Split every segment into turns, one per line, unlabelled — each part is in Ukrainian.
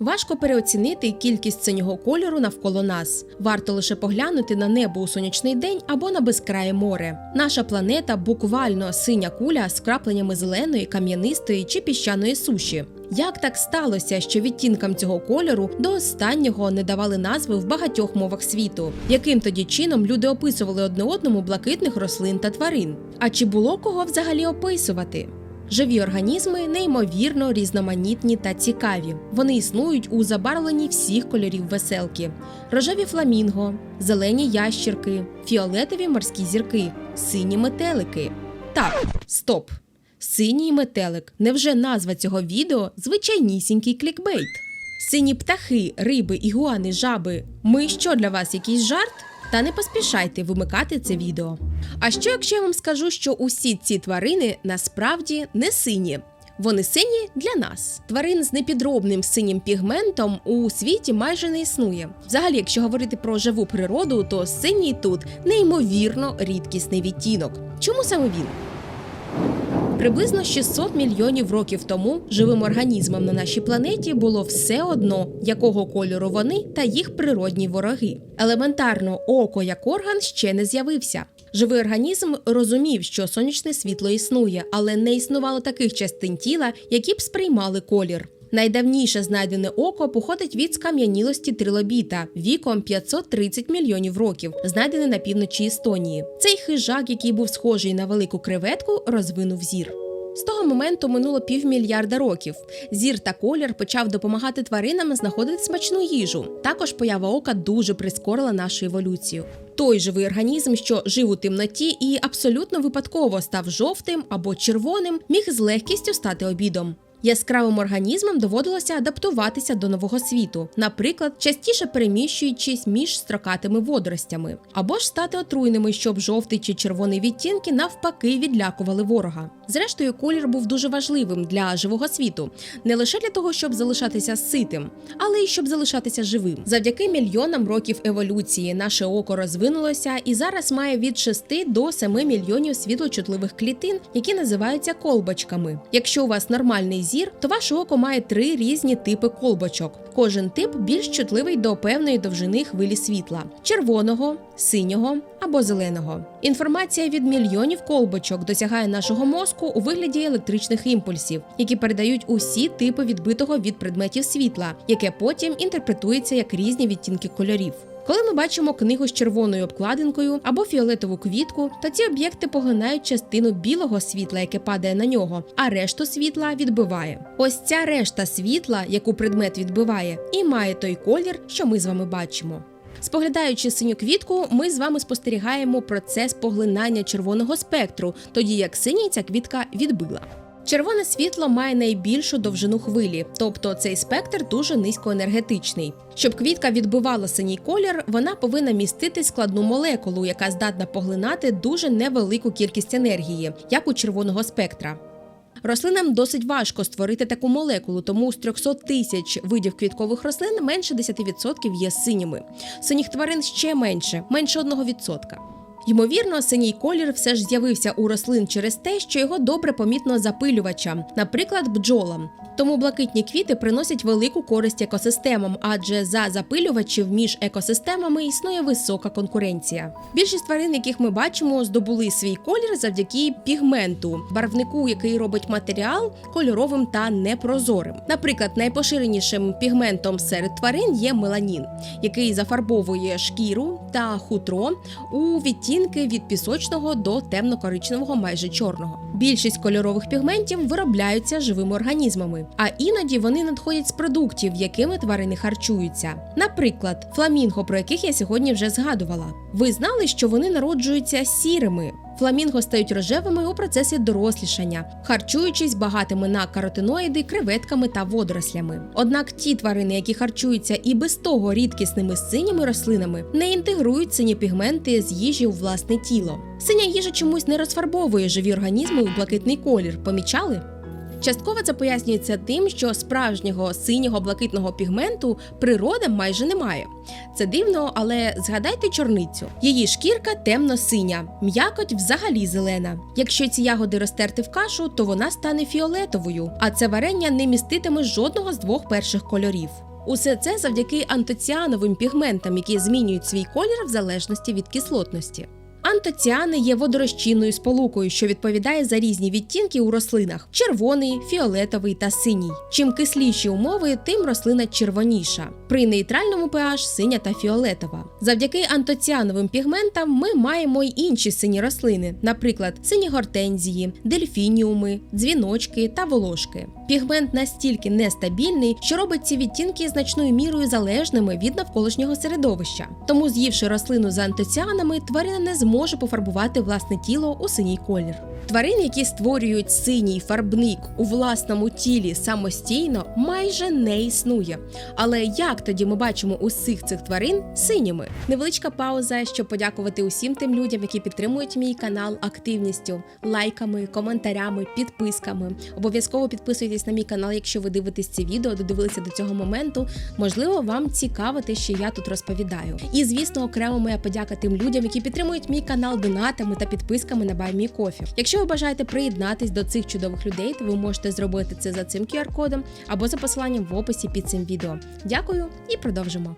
Важко переоцінити кількість синього кольору навколо нас. Варто лише поглянути на небо у сонячний день або на безкрає море. Наша планета буквально синя куля з крапленнями зеленої, кам'янистої чи піщаної суші. Як так сталося, що відтінкам цього кольору до останнього не давали назви в багатьох мовах світу? Яким тоді чином люди описували одне одному блакитних рослин та тварин? А чи було кого взагалі описувати? Живі організми неймовірно різноманітні та цікаві. Вони існують у забарвленні всіх кольорів веселки: рожеві фламінго, зелені ящірки, фіолетові морські зірки, сині метелики. Так, стоп. Синій метелик. Невже назва цього відео звичайнісінький клікбейт? Сині птахи, риби, ігуани, жаби. Ми що для вас якийсь жарт? Та не поспішайте вимикати це відео. А що якщо я вам скажу, що усі ці тварини насправді не сині? Вони сині для нас. Тварин з непідробним синім пігментом у світі майже не існує. Взагалі, якщо говорити про живу природу, то синій тут неймовірно рідкісний відтінок. Чому саме він? Приблизно 600 мільйонів років тому живим організмам на нашій планеті було все одно, якого кольору вони та їх природні вороги. Елементарно, око як орган ще не з'явився. Живий організм розумів, що сонячне світло існує, але не існувало таких частин тіла, які б сприймали колір. Найдавніше знайдене око походить від скам'янілості трилобіта віком 530 мільйонів років, знайдене на півночі Естонії. Цей хижак, який був схожий на велику креветку, розвинув зір. З того моменту минуло півмільярда років. Зір та колір почав допомагати тваринам знаходити смачну їжу. Також поява ока дуже прискорила нашу еволюцію. Той живий організм, що жив у темноті і абсолютно випадково став жовтим або червоним, міг з легкістю стати обідом. Яскравим організмам доводилося адаптуватися до нового світу, наприклад, частіше переміщуючись між строкатими водоростями, або ж стати отруйними, щоб жовтий чи червоний відтінки навпаки відлякували ворога. Зрештою, колір був дуже важливим для живого світу, не лише для того, щоб залишатися ситим, але й щоб залишатися живим. Завдяки мільйонам років еволюції наше око розвинулося і зараз має від 6 до 7 мільйонів світлочутливих клітин, які називаються колбочками. Якщо у вас нормальний зір, то ваше око має три різні типи колбочок. Кожен тип більш чутливий до певної довжини хвилі світла: червоного, синього або зеленого. Інформація від мільйонів колбочок досягає нашого мозку у вигляді електричних імпульсів, які передають усі типи відбитого від предметів світла, яке потім інтерпретується як різні відтінки кольорів. Коли ми бачимо книгу з червоною обкладинкою або фіолетову квітку, то ці об'єкти поглинають частину білого світла, яке падає на нього, а решту світла відбиває. Ось ця решта світла, яку предмет відбиває, і має той колір, що ми з вами бачимо. Споглядаючи синю квітку, ми з вами спостерігаємо процес поглинання червоного спектру, тоді як синій ця квітка відбила. Червоне світло має найбільшу довжину хвилі, тобто цей спектр дуже низькоенергетичний. Щоб квітка відбивала синій колір, вона повинна містити складну молекулу, яка здатна поглинати дуже невелику кількість енергії, як у червоного спектра. Рослинам досить важко створити таку молекулу, тому з 300 тисяч видів квіткових рослин менше 10% є синіми. Синіх тварин ще менше, менше 1%. Ймовірно, синій колір все ж з'явився у рослин через те, що його добре помітно запилювачам, наприклад, бджолам. Тому блакитні квіти приносять велику користь екосистемам, адже за запилювачів між екосистемами існує висока конкуренція. Більшість тварин, яких ми бачимо, здобули свій колір завдяки пігменту, барвнику, який робить матеріал кольоровим та непрозорим. Наприклад, найпоширенішим пігментом серед тварин є меланін, який зафарбовує шкіру та хутро у відтінки від пісочного до темно-коричневого, майже чорного. Більшість кольорових пігментів виробляються живими організмами, а іноді вони надходять з продуктів, якими тварини харчуються. Наприклад, фламінго, про яких я сьогодні вже згадувала. Ви знали, що вони народжуються сірими. Фламінго стають рожевими у процесі дорослішання, харчуючись багатими на каротиноїди, креветками та водорослями. Однак ті тварини, які харчуються і без того рідкісними синіми рослинами, не інтегрують сині пігменти з їжі у власне тіло. Синя їжа чомусь не розфарбовує живі організми у блакитний колір. Помічали? Частково це пояснюється тим, що справжнього синього блакитного пігменту природа майже немає. Це дивно, але згадайте чорницю. Її шкірка темно-синя, м'якоть взагалі зелена. Якщо ці ягоди розтерти в кашу, то вона стане фіолетовою, а це варення не міститиме жодного з двох перших кольорів. Усе це завдяки антоціановим пігментам, які змінюють свій колір в залежності від кислотності. Антоціани є водорозчинною сполукою, що відповідає за різні відтінки у рослинах: червоний, фіолетовий та синій. Чим кисліші умови, тим рослина червоніша. При нейтральному pH синя та фіолетова. Завдяки антоціановим пігментам ми маємо й інші сині рослини, наприклад, сині гортензії, дельфініуми, дзвіночки та волошки. Пігмент настільки нестабільний, що робить ці відтінки значною мірою залежними від навколишнього середовища. Тому, з'ївши рослину з антоціанами, тварина не зможе пофарбувати власне тіло у синій колір. Тварин, які створюють синій фарбник у власному тілі самостійно, майже не існує. Але як тоді ми бачимо усіх цих тварин синіми? Невеличка пауза, щоб подякувати усім тим людям, які підтримують мій канал активністю, лайками, коментарями, підписками. Обов'язково підписуйтесь на мій канал, якщо ви дивитесь це відео, додивилися до цього моменту. Можливо, вам цікаво те, що я тут розповідаю. І звісно, окремо моя подяка тим людям, які підтримують мій канал донатами та підписками на BuyMeCoffee. Якщо ви бажаєте приєднатись до цих чудових людей, то ви можете зробити це за цим QR-кодом або за посиланням в описі під цим відео. Дякую і продовжимо.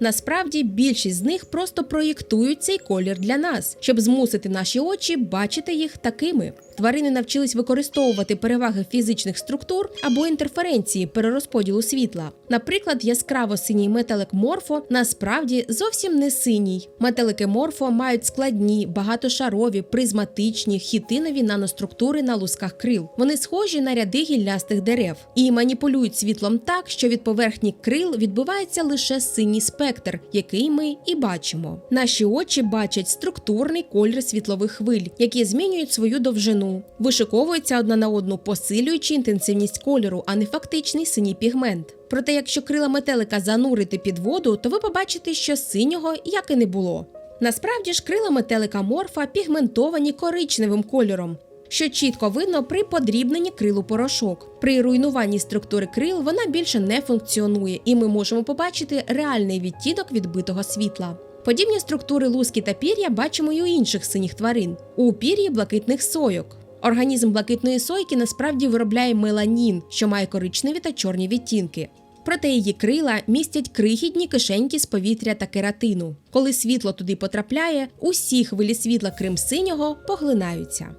Насправді більшість з них просто проєктують цей колір для нас, щоб змусити наші очі бачити їх такими. Тварини навчились використовувати переваги фізичних структур або інтерференції перерозподілу світла. Наприклад, яскраво синій метелик морфо насправді зовсім не синій. Метелики морфо мають складні, багатошарові, призматичні, хітинові наноструктури на лусках крил. Вони схожі на ряди гіллястих дерев і маніпулюють світлом так, що від поверхні крил відбувається лише синій спектр, який ми і бачимо. Наші очі бачать структурний колір світлових хвиль, які змінюють свою довжину вишиковуються одна на одну, посилюючи інтенсивність кольору, а не фактичний синій пігмент. Проте, якщо крила метелика занурити під воду, то ви побачите, що синього як і не було. Насправді ж крила метелика морфа пігментовані коричневим кольором. Що чітко видно при подрібненні крилу порошок. При руйнуванні структури крил вона більше не функціонує, і ми можемо побачити реальний відтінок відбитого світла. Подібні структури луски та пір'я бачимо й у інших синіх тварин, у пір'ї блакитних сойок. Організм блакитної сойки насправді виробляє меланін, що має коричневі та чорні відтінки. Проте її крила містять крихітні кишеньки з повітря та кератину. Коли світло туди потрапляє, усі хвилі світла, крім синього, поглинаються.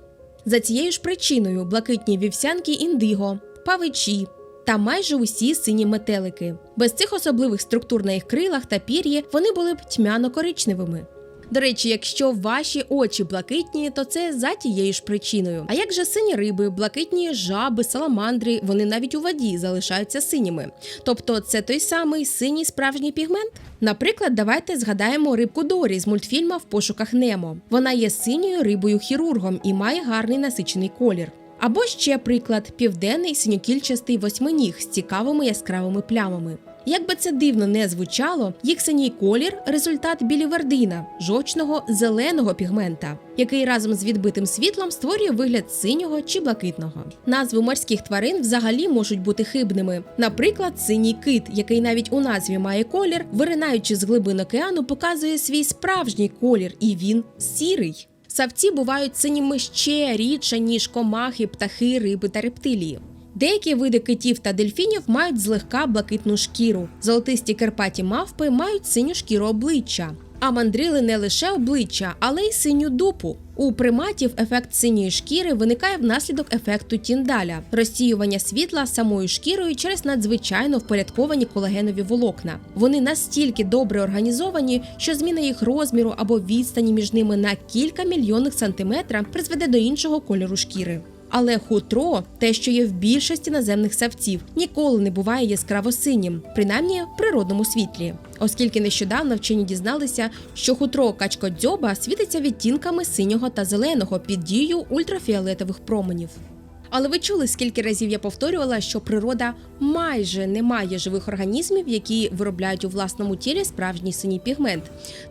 За цією ж причиною блакитні вівсянки індиго, павичі та майже усі сині метелики. Без цих особливих структур на їх крилах та пір'ї вони були б тьмяно-коричневими. До речі, якщо ваші очі блакитні, то це за тією ж причиною. А як же сині риби, блакитні жаби, саламандри, вони навіть у воді залишаються синіми. Тобто це той самий синій справжній пігмент? Наприклад, давайте згадаємо рибку Дорі з мультфільма В пошуках Немо. Вона є синьою рибою хірургом і має гарний насичений колір. Або ще приклад південний синьокільчастий восьминіг з цікавими яскравими плямами. Як би це дивно не звучало, їх синій колір результат білівердина, жовчного зеленого пігмента, який разом з відбитим світлом створює вигляд синього чи блакитного. Назви морських тварин взагалі можуть бути хибними. Наприклад, синій кит, який навіть у назві має колір, виринаючи з глибин океану, показує свій справжній колір, і він сірий. Савці бувають синіми ще рідше, ніж комахи, птахи, риби та рептилії. Деякі види китів та дельфінів мають злегка блакитну шкіру. Золотисті керпаті мавпи мають синю шкіру обличчя. А мандрили не лише обличчя, але й синю дупу. У приматів ефект синьої шкіри виникає внаслідок ефекту тіндаля, розсіювання світла самою шкірою через надзвичайно впорядковані колагенові волокна. Вони настільки добре організовані, що зміна їх розміру або відстані між ними на кілька мільйонних сантиметра призведе до іншого кольору шкіри. Але хутро, те, що є в більшості наземних савців, ніколи не буває яскраво синім, принаймні в природному світлі, оскільки нещодавно вчені дізналися, що хутро качкодзьоба світиться відтінками синього та зеленого під дією ультрафіолетових променів. Але ви чули, скільки разів я повторювала, що природа майже не має живих організмів, які виробляють у власному тілі справжній синій пігмент.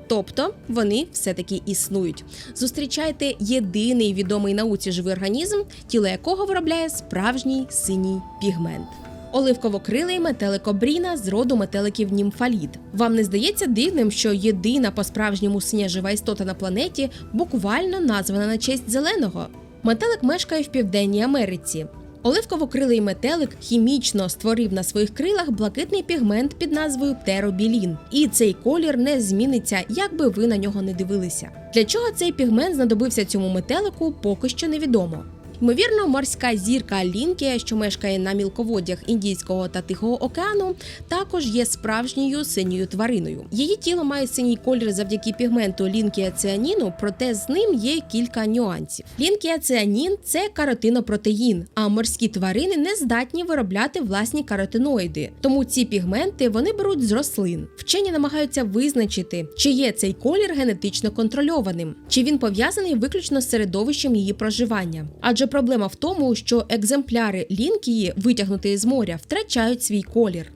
Тобто вони все-таки існують. Зустрічайте єдиний відомий науці живий організм, тіло якого виробляє справжній синій пігмент. Оливковокрилий метелик обріна з роду метеликів німфалід. Вам не здається дивним, що єдина по-справжньому синя жива істота на планеті буквально названа на честь зеленого? Метелик мешкає в Південній Америці. Оливковокрилий метелик хімічно створив на своїх крилах блакитний пігмент під назвою теробілін. І цей колір не зміниться, як би ви на нього не дивилися. Для чого цей пігмент знадобився цьому метелику, поки що невідомо. Ймовірно, морська зірка Лінкія, що мешкає на мілководдях Індійського та Тихого океану, також є справжньою синьою твариною. Її тіло має синій колір завдяки пігменту лінкія ціаніну, проте з ним є кілька нюансів. Лінкія ціанін – це каротинопротеїн, а морські тварини не здатні виробляти власні каротиноїди. Тому ці пігменти вони беруть з рослин. Вчені намагаються визначити, чи є цей колір генетично контрольованим, чи він пов'язаний виключно з середовищем її проживання. Адже проблема в тому, що екземпляри лінкії, витягнуті з моря, втрачають свій колір.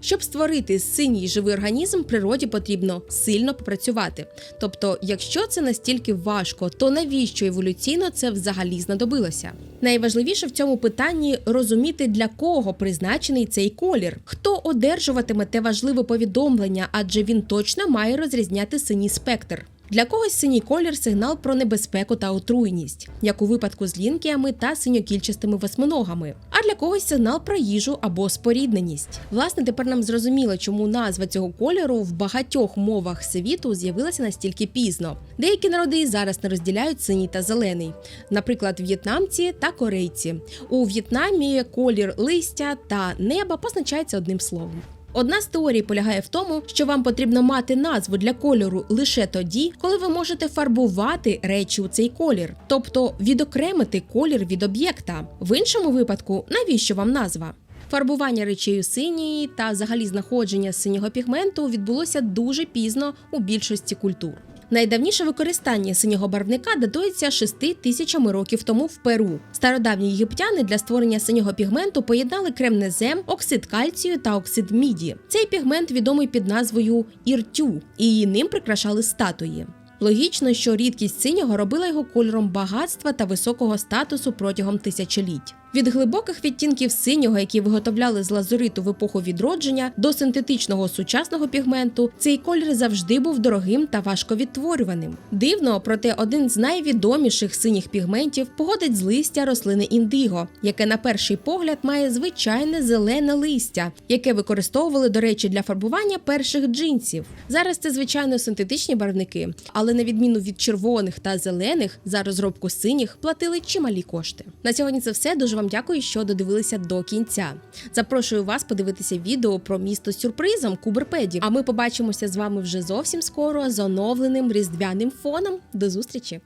Щоб створити синій живий організм, природі потрібно сильно попрацювати. Тобто, якщо це настільки важко, то навіщо еволюційно це взагалі знадобилося? Найважливіше в цьому питанні розуміти, для кого призначений цей колір, хто одержуватиме те важливе повідомлення, адже він точно має розрізняти синій спектр. Для когось синій колір сигнал про небезпеку та отруйність, як у випадку з лінкіями та синьокільчастими восьминогами, а для когось сигнал про їжу або спорідненість. Власне, тепер нам зрозуміло, чому назва цього кольору в багатьох мовах світу з'явилася настільки пізно. Деякі народи і зараз не розділяють синій та зелений, наприклад, в'єтнамці та корейці. У В'єтнамі колір листя та неба позначається одним словом. Одна з теорій полягає в тому, що вам потрібно мати назву для кольору лише тоді, коли ви можете фарбувати речі у цей колір, тобто відокремити колір від об'єкта. В іншому випадку, навіщо вам назва? Фарбування речей у синій та взагалі знаходження синього пігменту відбулося дуже пізно у більшості культур. Найдавніше використання синього барвника датується 6 тисячами років тому в Перу. Стародавні єгиптяни для створення синього пігменту поєднали кремнезем, оксид кальцію та оксид міді. Цей пігмент відомий під назвою іртю, і ним прикрашали статуї. Логічно, що рідкість синього робила його кольором багатства та високого статусу протягом тисячоліть. Від глибоких відтінків синього, які виготовляли з лазуриту в епоху відродження, до синтетичного сучасного пігменту, цей колір завжди був дорогим та важковідтворюваним. Дивно, проте один з найвідоміших синіх пігментів походить з листя рослини індиго, яке на перший погляд має звичайне зелене листя, яке використовували, до речі, для фарбування перших джинсів. Зараз це звичайно синтетичні барвники, але на відміну від червоних та зелених, за розробку синіх платили чималі кошти. На сьогодні це все. Вам дякую, що додивилися до кінця. Запрошую вас подивитися відео про місто з сюрпризом Куберпеді. А ми побачимося з вами вже зовсім скоро з оновленим різдвяним фоном. До зустрічі!